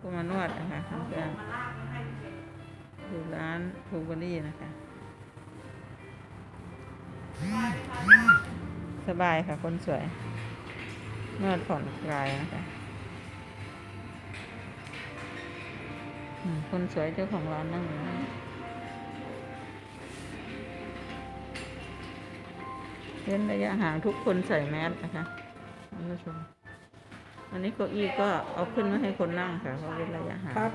ก็มานวดนะคะเพื่อนอยู่ร้านทูเบรี่นะคะ สบายค่ะคนสวย นวดผ่อนคลายนะคะคนสวยเจ้าของร้านนั่งอยู่นั่นเว้นระยะห่างทุกคนใส่แมสนะคะท่านผู้ชม อันนี้เก้าอี้ก็เอาขึ้นมาให้คนนั่งค่ะเพราะเว้นระยะห่างครับ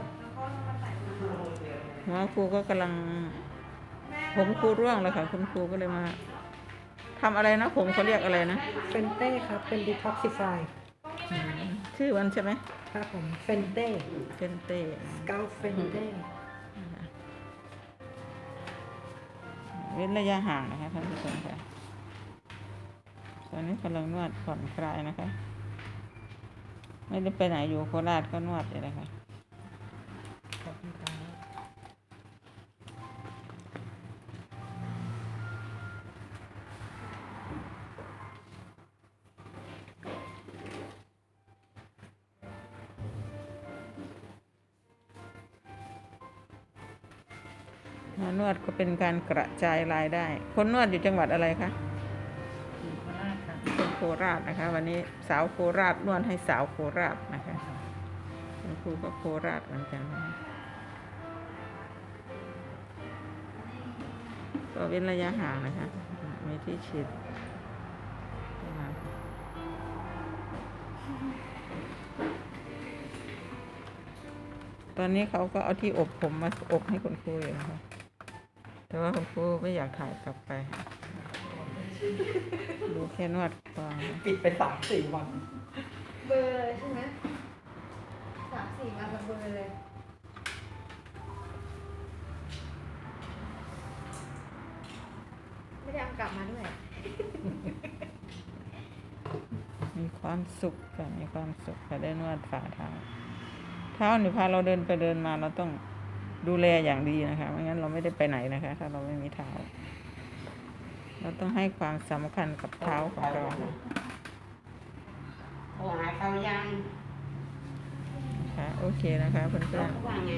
หัวครูก็กำลัง ผมครูร่วงแล้วค่ะ คุณครูก็เลยมาทำอะไรนะผมเขาเรียกอะไรนะเฟนเต้ครับ เป็นดีท็อกซิฟายอืมชื่อมันใช่ไหมครับผมเฟนเต้เฟนเต้ เกาเฟนเต้เว้นระยะห่างนะคะท่านผู้ชมค่ะ ตอนนี้กำลังนวดผ่อนคลายนะคะ ไม่ได้ไปไหนอยู่โคราชก็นวดเลยนะคะขอบคุณครับหมอนวดก็เป็นการกระจายรายได้ คนนวดอยู่จังหวัดอะไรคะ โคราชนะคะ วันนี้สาวโคราชนวดให้สาวโคราชนะคะคุณครูก็โคราชเหมือนกันนะะก็เว้นระยะห่างนะคะมีที่ฉีดตอนนี้เขาก็เอาที่อบผมมาอบให้คุณครูอยู่นะคะแต่ว่าคุณครูไม่อยากถ่ายกลับไป ดูแค่นวดก่อนปิดไปสามสี่วัน เบอร์เลยใช่ไหมสามสี่มากับเบอร์เลย ไม่ได้เอากลับมาด้วย มีความสุขค่ะมีความสุขค่ะได้นวดฝ่าเท้า เท้านี่พาเราเดินไปเดินมาเราต้องดูแลอย่างดีนะคะ ไม่งั้นเราไม่ได้ไปไหนนะคะ ถ้าเราไม่มีเท้า เราต้องให้ความสำคัญกับเท้าของเราค่ะโทรหาเขายังนะคะโอเคนะคะเพื่อนเขาว่าไง